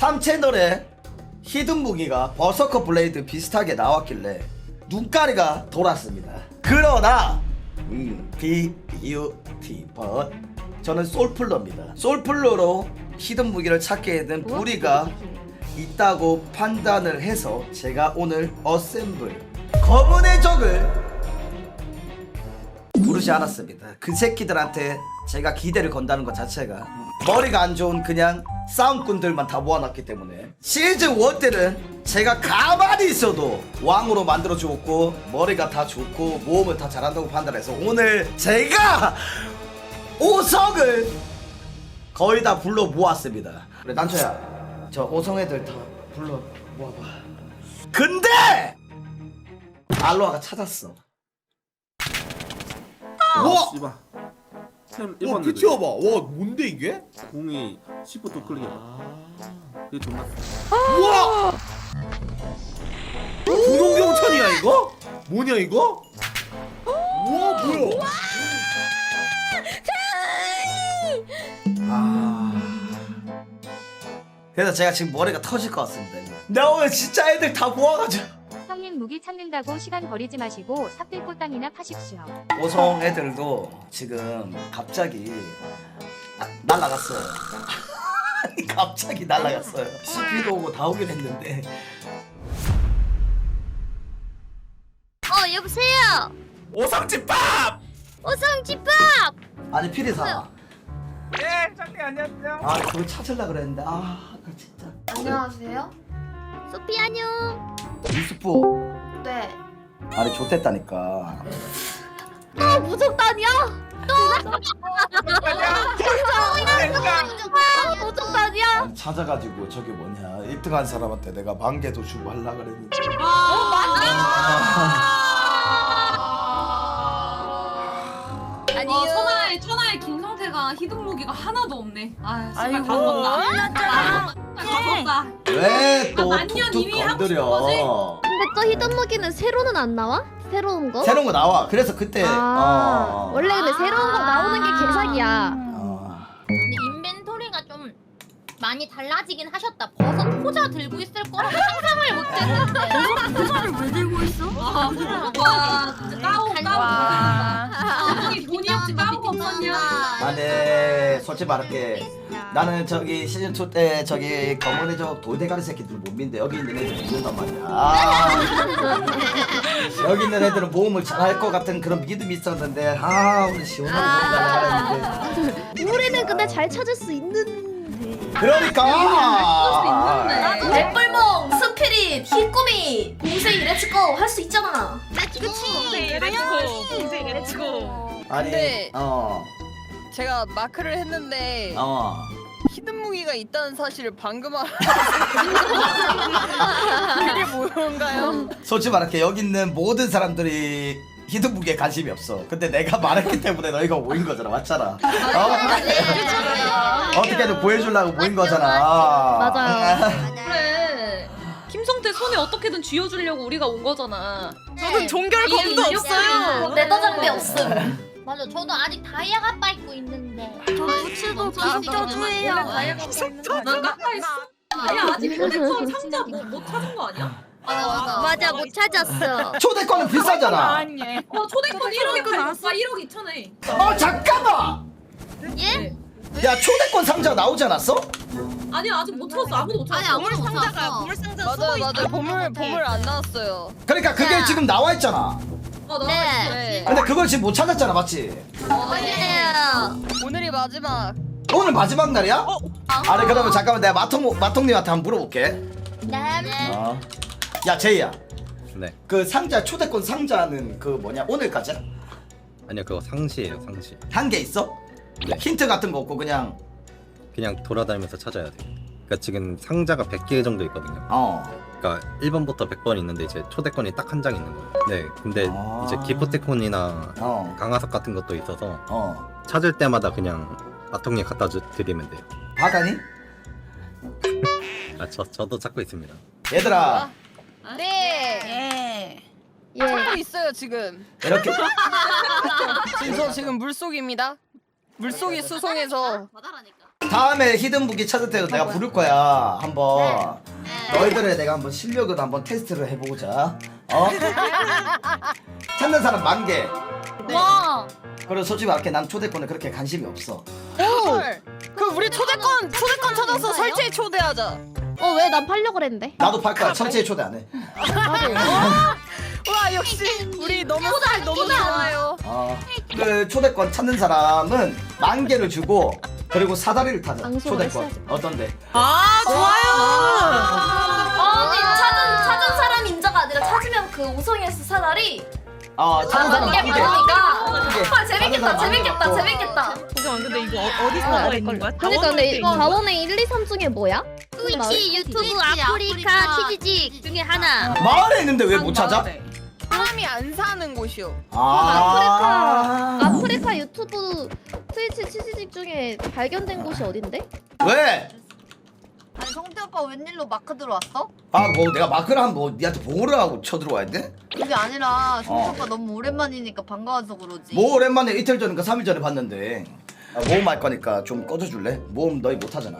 3채널에 히든 무기가 버서커 블레이드 비슷하게 나왔길래 눈가리가 돌았습니다. 그러나 음, 비유티 but 저는 솔플러입니다. 솔플러로 히든 무기를 찾게 된 부리가 있다고 판단을 해서 제가 오늘 어셈블 검은의 적을 부르지 않았습니다. 그 새끼들한테 제가 기대를 건다는 것 자체가 머리가 안 좋은 그냥 싸움꾼들만 다 모아놨기 때문에 시즌 1 때는 제가 가만히 있어도 왕으로 만들어 주었고 머리가 다 좋고 모험을 다 잘한다고 판단해서 오늘 제가 오성을 거의 다 불러 모았습니다. 그래 난초야 저 오성 애들 다 불러 모아봐. 근데 알로아가 찾았어. 와! 씨발. 템와 1번 피 튀어봐 와 뭔데 이게? 공이 시프트 클릭해봐. 이게 존나 우와! 분홍경천이야 이거? 뭐냐 이거? 우와 뭐야? 아. 그래서 제가 지금 머리가 터질 것 같습니다. 나 오늘 진짜 애들 다 모아가지고 형님 무기 찾는다고 시간 버리지 마시고 삽들 꽃땅이나 파십시오. 오성 애들도 지금 갑자기 아, 날라갔어요. 아니, 갑자기 날라갔어요. CP도 오고 다 오긴 했는데 어 여보세요 오상집밥! 오성 집밥 아니 피리사 예, 장님 안녕하세요. 아 그거 찾으려 그랬는데 아나 진짜 안녕하세요. 소피 안녕 유스포 네. 아니 좋댔다니까. 또 무적단이야 아 무적단이야 아니, 찾아가지고 저게 뭐냐. 1등한 사람한테 내가 만개도 주고 하려 그랬는데. 아니요. 와 천하에 천하에 김성태가 히든 무기가 하나도 없네. 아 아이고. 씨발 다. 먹었 먹었다. 왜또 아, 만년 툭툭 이미 하고 싶은 건드려 근데 또 히든 무기는 새로는 안 나와? 새로운 거? 새로운 거 나와. 그래서 그때 아 어. 원래 근데 새로운 거 나오는 게 개사기야 어. 근데 인벤토리가 좀 많이 달라지긴 하셨다 버섯 포자 들고 있을 거라고 상상을 못했는데 포자를 왜 들고 있어? 와 진짜 까오 까오. 와. 아니 본의 없이 까오가 없었냐? 아네 솔직히 말할게 나는 저기 시즌 2 때 저기 검은의 저 돌대가리 새끼들 못 믿는데 여기 있는 애들 믿는단 말이야 아. 여기 있는 애들은 모험을 잘할 것 같은 그런 믿음이 있었는데 아 오늘 시원하게 모험을 했는데 우리는 근데 잘 찾을 수 있는데 그러니까 백불몽, 스피릿, 흰꼬미, 봉쇄이 렛츠고 할 수 있잖아. 그치 렛츠고. 렛츠고. 아니 근데- 어 제가 마크를 했는데 어. 히든 무기가 있다는 사실을 방금 알았어요. 그게 뭔가요? 솔직히 말할게 여기 있는 모든 사람들이 히든북에 관심이 없어 근데 내가 말했기 때문에 너희가 모인 거잖아 맞잖아 어? 어떻게든 보여주려고 모인 거잖아 맞아요. 그래. 김성태 손에 어떻게든 쥐어주려고 우리가 온 거잖아. 저는 종결 검도 없어요. 레더 장비 없음. 맞아 저도 아직 다이아 가빠 입고 있는데 저 부츠도 난 깎아 있어. 아니 아직 휴대폰 상자 뭐, 못 찾은 거 아니야? 맞아 맞아 맞아 못 찾았어 초대권은 비싸잖아 어 초대권 1억 나왔어. 1억 2천에. 어 잠깐만 예? 야 초대권 상자 나오지 않았어? 아니 아직 못 찾았어. 아무도 못 찾았어. 아무도 못 찾았어 맞아요, 맞아요. 보물 보물 안 나왔어요. 그러니까 그게 야. 지금 나와 있잖아 어, 나 네. 네. 근데 그걸 지금 못 찾았잖아 맞지? 맞아요 오늘이 마지막. 오늘 마지막 날이야? 아니 그러면 잠깐만 내가 마통 마통님한테 한번 물어볼게 네 어. 야 제이야 네. 그 상자 초대권 상자는 그 뭐냐 오늘까지야? 아니요 그거 상시예요 상시. 한 개 있어? 네. 힌트 같은 거 없고 그냥 그냥 돌아다니면서 찾아야 돼요. 그러니까 지금 상자가 100개 정도 있거든요. 어 그러니까 1번부터 100번 있는데 이제 초대권이 딱 한 장 있는 거예요. 네. 근데 아. 이제 기프테콘이나 어, 강화석 같은 것도 있어서 어. 찾을 때마다 그냥 아통님 갖다 주, 드리면 돼요. 받아니? 아, 저 저도 찾고 있습니다. 얘들아 네. 예. 찾고 있어요 지금. 이렇게 지금 저 지금 물 속입니다. 물 속이 수송해서 다음에 히든 무기 찾을 때도 내가 부를 거야. 한번. 네. 너희들의 내가 한번 실력을 한번 테스트를 해보자. 어? 찾는 사람 만개. 와. 그리고 솔직히 말할게 난 초대권에 그렇게 관심이 없어. 헐. 그럼 우리 초대권 초대권 찾아서 설치에 초대하자. 어 왜 난 팔려고 그랬는데? 나도 팔 거야. 철저히 초대 안해. 와 역시 우리 너무 스타일 너무 좋아요. 어, 그 초대권 찾는 사람은 만 개를 주고 그리고 사다리를 타자. 방송을 초대권. 했어야지. 어떤데? 아 아니 찾은 찾은 사람 인자가 아니라 찾으면 그 우성이었어 사다리. 어 찾는 사람 많으니까. 이게. 아 재밌겠다 사람 재밌겠다 재밌겠다. 근데 이거 어디서 있는 거야? 그러니까 근데 이거 자원의 1, 2, 3 중에 뭐야? 트위치, 유튜브, 아프리카, 치즈직 중에 하나. 마을에 있는데 왜 못 찾아? 사람이 안 사는 곳이요. 아. 아프리카 유튜브 트위치 치즈직 중에 발견된 곳이 어딘데? 왜? 아니 성태 오빠 웬일로 마크 들어왔어? 아 뭐 내가 마크를 하면 뭐 니한테 보호를 하고 쳐들어와야 돼? 그게 아니라 성태 어. 오빠 너무 오랜만이니까 반가워서 그러지 뭐 오랜만에 이틀 전인가 3일 전에 봤는데 아, 모험 할 거니까 좀 꺼져줄래? 모험 너희 못하잖아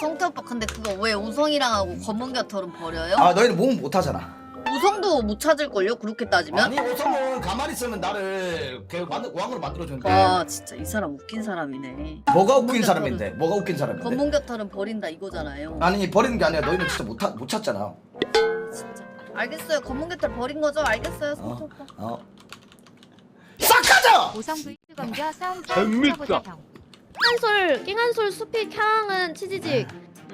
성태 오빠 근데 그거 왜 우성이랑 하고 검은 겨털은 버려요? 아 너희는 모험 못하잖아 우성도 못 찾을걸요? 그렇게 따지면? 아니 오성은 가만히 있으면 나를 걔 왕으로 만들어주는데 와 진짜 이 사람 웃긴 사람이네 뭐가 웃긴 검은 사람인데 뭐가 웃긴 사람인데 검은 겨털은 버린다 이거잖아요 아니 버리는 게 아니라 너희는 진짜 못, 하, 못 찾잖아 진짜 알겠어요 검은 겨털 버린 거죠? 알겠어요 성태 어? 오빠 어? 싹 가자! 오성 vs 검겨 싸움 재밌다. 쳐보자 형. 한솔 깽한 솔 수피 캬항은 치지직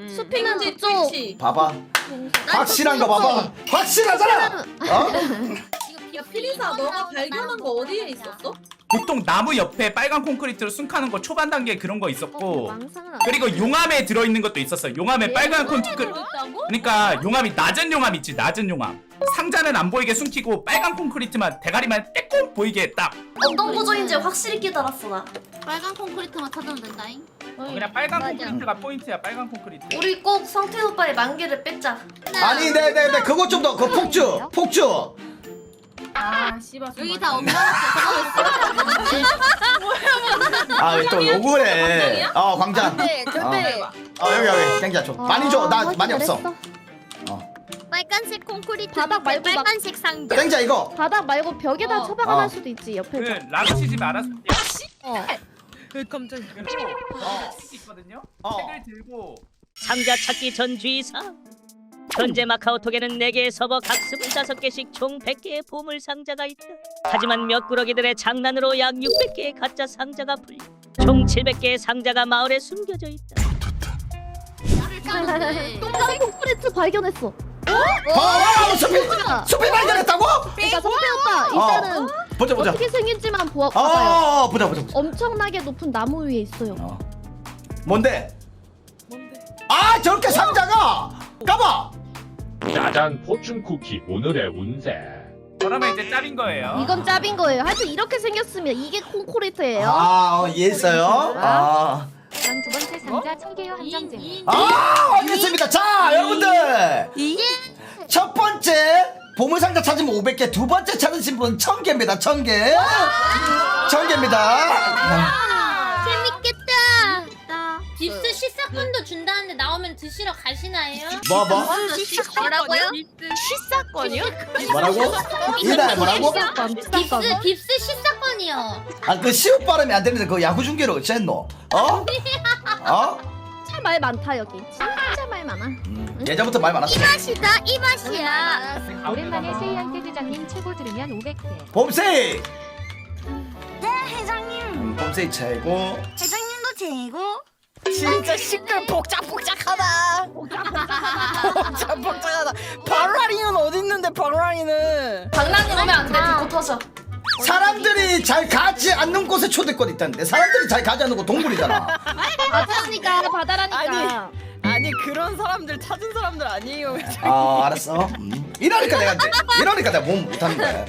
수피는 트위치, 저쪽 트위치. 봐봐 확실한 거 봐봐 확실하잖아 어? 야 피리사 너가 발견한 거 어디에 있었어? 보통 나무 옆에 빨간 콘크리트로 숨가는 거 초반 단계 그런 거 있었고 안 그리고 용암에 들어있는 것도 있었어 용암에 빨간 콘크리트? 그러니까 용암이 낮은 용암 있지 낮은 용암. 상자는 안 보이게 숨기고 빨간 콘크리트만 대가리만 떼꼼 보이게 딱. 어떤 구조인지 확실히 깨달았어 나. 빨간 콘크리트만 찾으면 된다잉. 그냥 빨간 맞아. 콘크리트가 포인트야 빨간 콘크리트. 우리 꼭 성태 오빠의 만개를 뺏자. 아니 네네네. 그거 좀더 그 폭주 폭주 아 씨발. 여기 다 엄마밖에 아또 요구를 해어 광장 근데 근데 어 여기 여기 땡자 줘 많이 줘 나 많이 없어 잘했어. 빨간색 콘크리트 바닥 말고 막- 빨간색 상자. 땡자 이거 바닥 말고 벽에다 어. 처박아 어. 놨 수도 있지 옆에 그 락치지 말았어 어. 깜짝이야. 그리고 어 있거든요 어. 책을 들고 상자 찾기 전 주의사. 현재 마카오톡에는 4개의 서버 각 25개씩 총 100개의 보물 상자가 있다. 하지만 몇 구러기들의 장난으로 약 600개의 가짜 상자가 풀려 총 700개의 상자가 마을에 숨겨져 있다. 똥장 콘크리트 발견했어. 어? 수피 수피 발견했다고? 그러니까 오빠 일단은 보자 보자. 어떻게 생긴지만 보아, 봐봐요. 어 보자 보자 보자. 엄청나게 높은 나무 위에 있어요. 어. 뭔데? 아 저렇게 상자가? 까봐 짜잔 포춘 쿠키 오늘의 운세. 그러면 이제 짭인 거예요? 이건 짭인 거예요. 하여튼 이렇게 생겼으면 이게 콘크리트예요. 아 어, 이해했어요? 아. 난두 번째 상자 청개요 한정제입. 이- 아 알겠습니다. 자 여러분들. 첫 번째 보물상자 찾으면 500개 두 번째 찾으신 분 1000개입니다. 1000개. 1000개입니다. 재밌겠다. 빕스 시사권도 준다는데 나오면 드시러 가시나요? 뭐 뭐? 뭐라고요? 시사건이요? 뭐라고? 이날 뭐라고? 빕스 빕스 시사권이요. 아그 시옷 발음이 안 되는데 그 야구 중계로 어쨌노? 어? 어? 참말 많다 여기 진짜 말 많아 음, 예전부터 말 많았어 맛이다 이 맛이야. 오랜만에 세이한테 대장님 최고 들으면 500회. 봄세이 네 회장님. 음, 봄세이 최고 회장님도 제고. 진짜 시끌 복작복작하다. 복작복작하다. 바로라리는 어디 있는데 바로라리는? 장난이 오면 안돼 비코 터져 사람들이 잘 가지 않는 곳에 초대권 있다는데 사람들이 잘 가지 않는 곳 동굴이잖아 바다라니까 바다라니까 아니 그런 사람들 찾은 사람들 아니에요. 아 알았어 음. 이러니까 내가 이제 이러니까 내가 몸 못하는 거야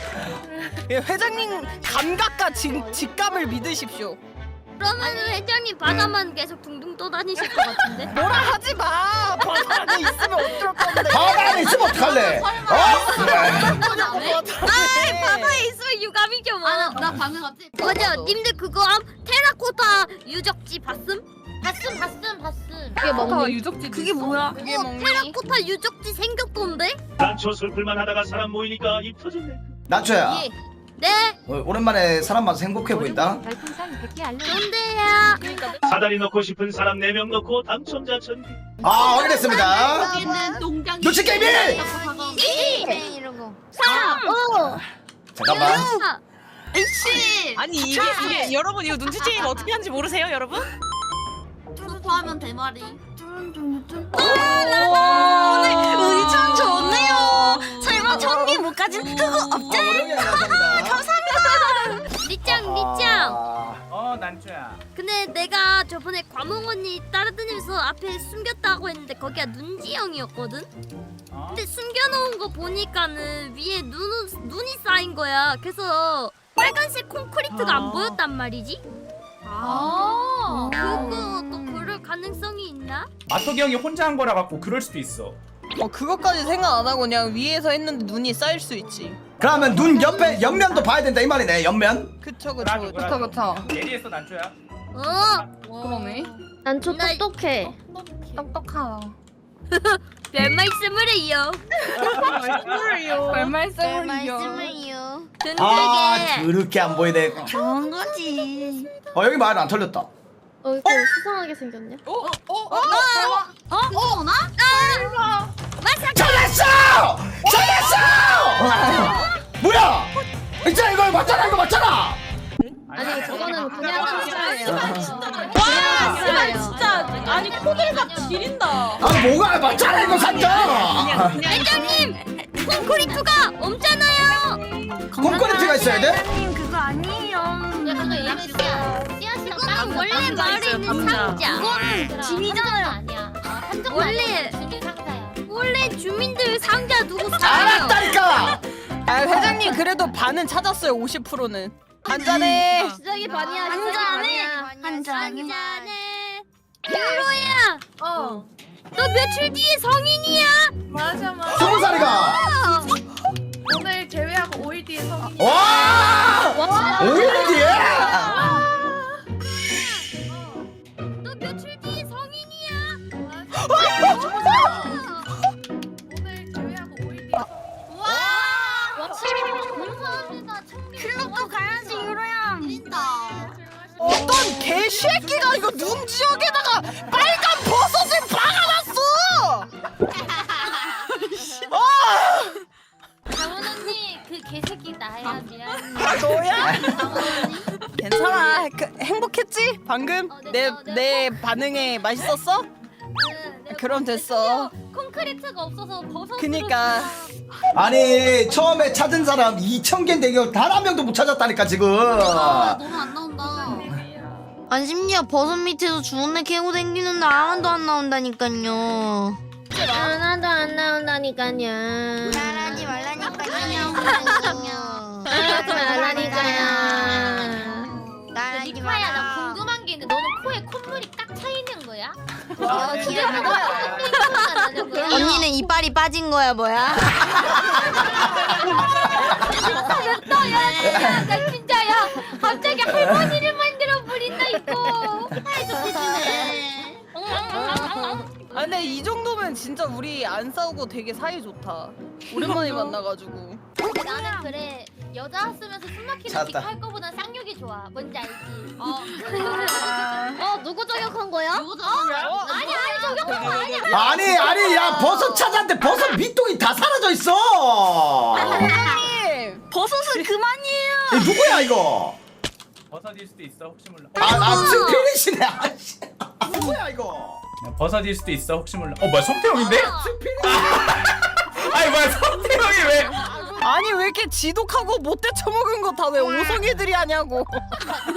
회장님 감각과 직, 직감을 믿으십시오. 그러면 회장님 바다만 계속 둥둥 떠다니실 것 같은데? 뭐라 하지 마. 바다 안에 있으면 어쩔 건데. 바다 안에 있으면 어떡할래 어? 아, 바다에 있으면 유감이죠 뭐. 아, 나, 나 방금 갑자기. 맞아, 님들 그거 암 테라코타 유적지 봤음? 봤음 봤음 봤음. 그게 먹니? 유적지 그게 뭐야? 그게 어, 먹니? 테라코타 유적지 생겼던데? 난초 슬플만 하다가 사람 모이니까 입 터졌네. 나초야 예. 네. 어, 오랜만에 사람 만나서 행복해 보인다 별풍선 100개 알려. 뭔데요? 사다리 넣고 싶은 사람 4명 넣고 당첨자 천개. 아 확인했습니다 여기는 농장. 눈치 게임이 이러고. 사. 어. 잠깐만 씨. 아니 이게, 이게 여러분 이거 눈치채기가 어떻게 하는지 모르세요 여러분? 투표하면 대마리. 오늘 저번에 과몽 언니 따라다니면서 앞에 숨겼다고 했는데 거기가 눈지형이었거든. 어? 근데 숨겨놓은 거 보니까는 위에 눈 눈이 쌓인 거야. 그래서 빨간색 콘크리트가 안 보였단 말이지. 아. 그것도 그럴 가능성이 있나? 마토기 형이 혼자 한 거라 갖고 그럴 수도 있어 어 그것까지 생각 안 하고 그냥 위에서 했는데 눈이 쌓일 수 있지. 그러면 눈 옆에 옆면도 봐야 된다 이 말이네 옆면 그쵸 그쵸. 그라죠. 그쵸. 예리했어 난초야 어. 그러네. 난저 똑똑해. 똑똑하다. 별 말씀을 해요. 별 말씀을 말씀을요. 아 든든하게. 그렇게 안 보이네 좋은 거지. 어 여기 말안 털렸다 어, 이거 수상하게 생겼냐? 어? 어? 어? 어? 어? 나? 아! 맞아. 잘했어 잘했어 뭐야 있잖아 이거 맞잖아 이거 맞잖아 아니 저거는 그냥 숫자예요. 와 씨발 진짜 아니 코들가 지린다. 아 뭐가 맞잖아 이거 산자 회장님, 콘크리트가 없잖아요. 콘크리트가 있어야 돼? 그거 아니에요. 야 그거 얘는 씨앗. 씨앗이랑 그건 원래 마을에 있는 상자. 그거는 짐이잖아요. 아니야. 원래-. 원래 주민들 상자 두고 살아요. 알았다니까 아 회장님 그래도 반은 찾았어요 50%는. 한 잔에. 시작이 반이야. 한 잔에 한 잔에. 유로야. 어. 너 며칠 뒤에 성인이야. 스무 살이가 오늘 제외하고 5일 뒤에 성인. 와 5일 이거 눈 지역에다가 빨간 버섯을 박아놨어! 강원 언니 그 개새끼 나야 미안. 너야? 강원 언니. 괜찮아. 그, 행복했지? 방금 어, 네, 내 어, 네. 내 반응에 맛있었어? 네, 네. 그럼 됐어. 콘크리트가 없어서 버섯. 그니까. 아니 처음에 찾은 사람 2천 개인데 이거 단한 명도 못 찾았다니까 지금 너무 안. 아니 심지어 버섯 밑에서 주운 애 캐고 댕기는데 하나도 안 나온다니까요. 하나도 안 나온다니까요. 말하지 말라니까요. 말하지 말라니까요. 그 니카야 나 궁금한 아, 어, 기가 막히는 거야. 언니는 이빨이 빠진 거야 뭐야? 나 진짜 야 갑자기 할머니를 만들어 버린다 이거. 아 근데 이 정도면 진짜 우리 안 싸우고 되게 사이 좋다. 오랜만에 만나가지고. 근데 나는 그래 여자 쓰면서 숨 막히는 찾았다. 뒷할 거보단 쌍욕이 좋아. 뭔지 알지? 어 누구 저격한 거야? 누구 저격이야? 아니 아니 저격한 거 아니야. 아니 아니 야 버섯 찾았는데 버섯 밑둥이 다 사라져 있어! 버섯은 그만이에요. 이 누구야 이거 버섯일 수도 있어 혹시 몰라 아아 스피릿이네 아씨 누구야 이거 버섯일 수도 있어. 혹시 몰라. 어 뭐야 성태형인데? 아니 뭐야 성태형이 왜? 아니 왜 이렇게 지독하고 못돼 처먹은 거 다 왜 오성애들이 하냐고.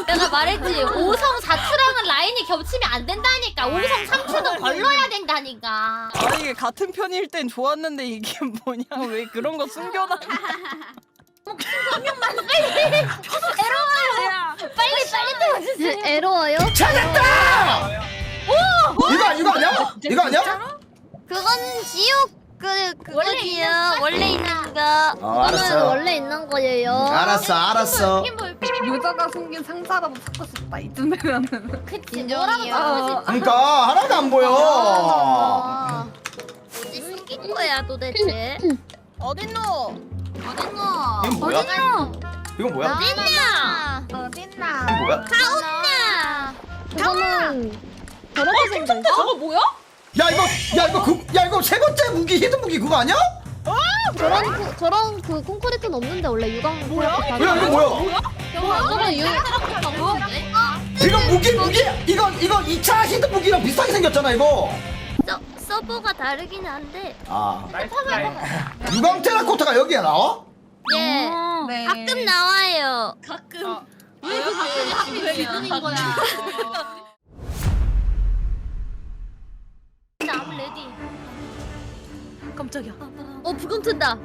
내가 말했지 5성 4추랑은 라인이 겹치면 안 된다니까. 5성 3추도 걸러야 된다니까. 아니 이게 같은 편일 땐 좋았는데 이게 뭐냐. 왜 그런 거 숨겨놔. 빨리 빨리. 떠주세요. 에러워요? 찾았다 이거 이거 아니야 이거 아니야 그건 지옥 그 그거지요. 원래 있는 거. 어, 알았어. 그거는 원래 있는 거예요. 알았어 알았어 핀볼 핀볼 유저가 숨긴 상자라도 찾고 싶다 이쯤 되면은 그치 뭐라도 인정이에요. 하고 싶다. 그러니까 하나도 안 보여 아. 어디 숨긴 거야 도대체? 어딨노? 어딨노? 이건 뭐야? 이건 뭐야? 어딨냐? 어딨나? 이건 뭐야? 가온냐? 저거는 어 김성태 저거 뭐야? 야 이거 야 이거 그, 야 이거 세 번째 무기 히든 무기 그거 아니야? 저런 그, 저런 그 콘크리트는 없는데 원래 유광 뭐야? 야 이거 뭐야? 유 없는데? 이거 무기 무기 이거 이거 2차 히든 무기랑 비슷하게 생겼잖아 이거. 서, 서버가 다르긴 한데 아 유광 테라코타가 여기에 나와? 예 네. 가끔 나와요. 가끔 왜그 갑자기 하필 지금인 거야? 남 레디. 깜짝이야 어 부금 튼다.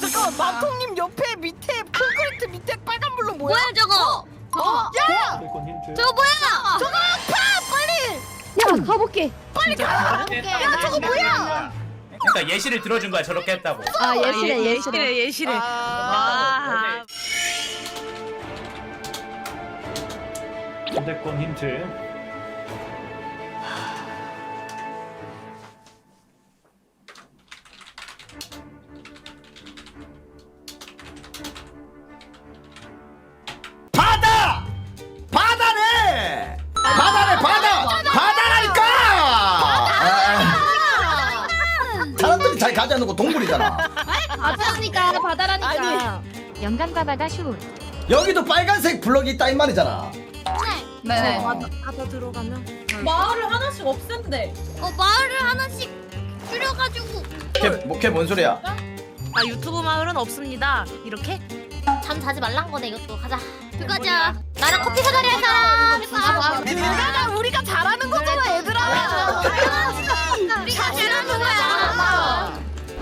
잠깐만 마통님 옆에 밑에 콘크리트 밑에 빨간 불로 뭐야? 뭐야 저거? 어? 야! 저거 뭐야? 저거 야 가볼게. 야 저거 뭐야? 그러니까 예시를 들어준 거야 저렇게 했다고 아 예시래 예시래. 예시래 아, 선택권 힌트. 않는 거 동물이잖아. 바다라니까 바다라니까. 영감과 바다 슈 여기도 빨간색 블럭이 있다 이 말이잖아. 네네. 바다 들어가면 마을을 하나씩 없앤대 어 마을을 하나씩 줄여가지고 걔, 뭐, 걔뭔 소리야? 아 유튜브 마을은 없습니다 이렇게? 잠 자지 말란 거네 이것도 가자. 들어가자. 나랑 커피 사다리 할 사람. 그거가 우리가 잘하는 거잖아 얘들아. 우리가 잘하는 거야.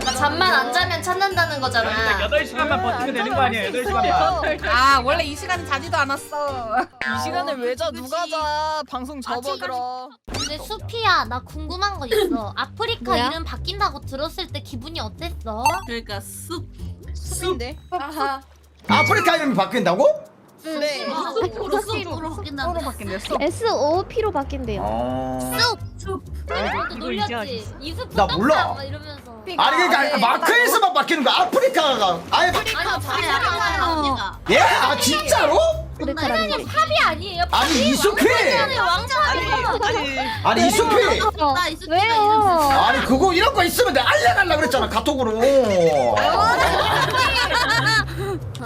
잠만 안 자면 찾는다는 거잖아. 8시간만 버티면 되는 거 아니야 8시간만 아 원래 이 시간에 자지도 않았어. 이 시간에 왜 자? 누가 자? 방송 접어 그럼. 근데 수피야 나 궁금한 거 있어. 아프리카 뭐야? 이름 바뀐다고 들었을 때 기분이 어땠어? 그러니까 숲 숲인데? 아하 아프리카 이름이 바뀐다고? 네. 숲으로 숲으로 바뀐다는데. 바뀐대 숲. S O P로 바뀐대요. 어... 또 놀렸지. 이숲 나 몰라. 이러면서. 아니 그러니까 마크에서만 바뀌는 거 아프리카가 아예 바... 아니 잘하잖아 언니가. 예? 아 진짜로? 세상에 팝이 아니에요. 아니 이수피! 왕팝이. 아니 이수피! 나 이수피가 왜요? 아니 그거 이런 거 있으면 내가 알려달라 그랬잖아 카톡으로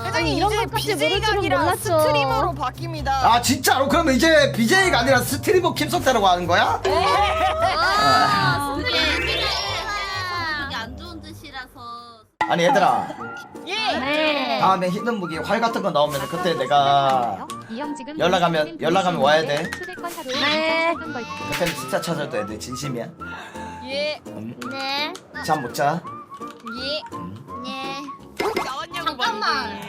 회장님 이런 이제 것까지 모를 BJ가 줄은 아니라 몰랐죠. 스트리머로 바뀝니다. 아 진짜로? 그러면 이제 BJ가 아니라 스트리머 김석태라고 하는 거야? 아, 이게 아니 얘들아 예. 네. 다음에 히든 무기 활 같은 거 나오면 그때 내가 연락하면- 연락하면 와야 돼. 네. 그때는 진짜 찾아도 애들 진심이야 예. 음, 네. 잠못 자? 예. 네. 잠깐만.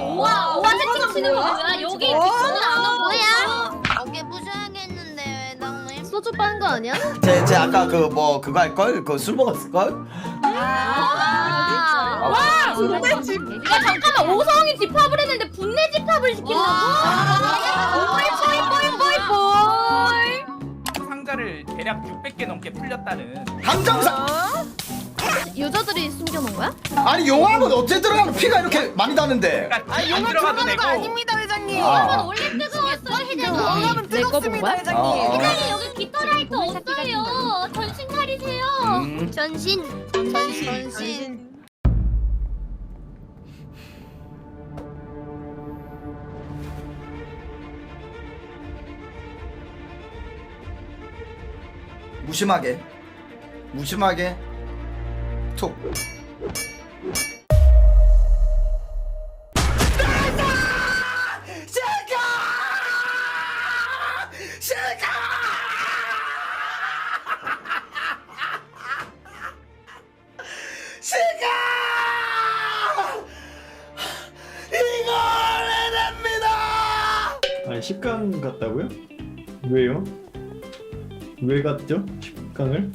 오와 오와 채팅 치는 거 뭐야? 여기 뒷선을 안 오고 뭐야? 어깨 부셔야겠는데 회장님. 소주 빠는 거 아니야? 쟤, 쟤 아까 그 뭐 그거 할걸? 그거 술 먹었을걸? 아. 와 분내 집. 야 잠깐만 오성이 집합을 했는데 분내 집합을 시킨다고? 보이 보이 보이 보이. 상자를 대략 600개 넘게 풀렸다는 함정사 유저들이 숨겨놓은 거야? 아니 용암은 어째 들어가면 피가 이렇게 많이 나는데 그러니까 아 안 용암 들어가도 들어가는 거 되고 아닙니다 회장님. 아. 원래 뜨거웠어 희대는. 용암은 내거 본 뜨겁습니다 거야? 회장님. 어, 어. 희대는 여기 깃털라이트 없어요. 전신 차리세요. 음. 전신. 전신. 무심하게 무심하게 툭 10강 갔다고요? 왜요? 왜 갔죠? 10강을?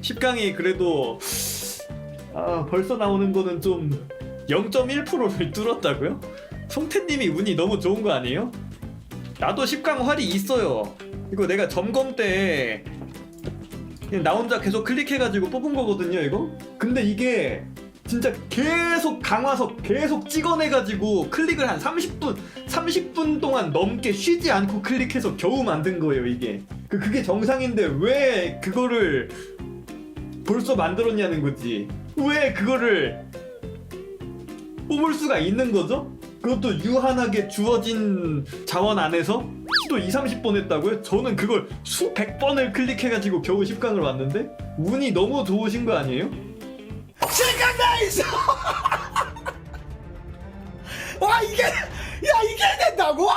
10강이 그래도 아 벌써 나오는 거는 좀 0.1%를 뚫었다고요? 송태님이 운이 너무 좋은 거 아니에요? 나도 10강 활이 있어요. 이거 내가 점검 때 그냥 나 혼자 계속 클릭해가지고 뽑은 거거든요, 이거? 근데 이게 진짜 계속 강화석 계속 찍어내가지고 클릭을 한 30분, 30분 동안 넘게 쉬지 않고 클릭해서 겨우 만든 거예요, 이게. 그, 그게 정상인데 왜 그거를 벌써 만들었냐는 거지. 왜 그거를 뽑을 수가 있는 거죠? 그것도 유한하게 주어진 자원 안에서 또 2, 30번 했다고요? 저는 그걸 수백 번을 클릭해가지고 겨우 10강을 왔는데 운이 너무 좋으신 거 아니에요? 실각 나이스! 와 이게 야 이게 된다고?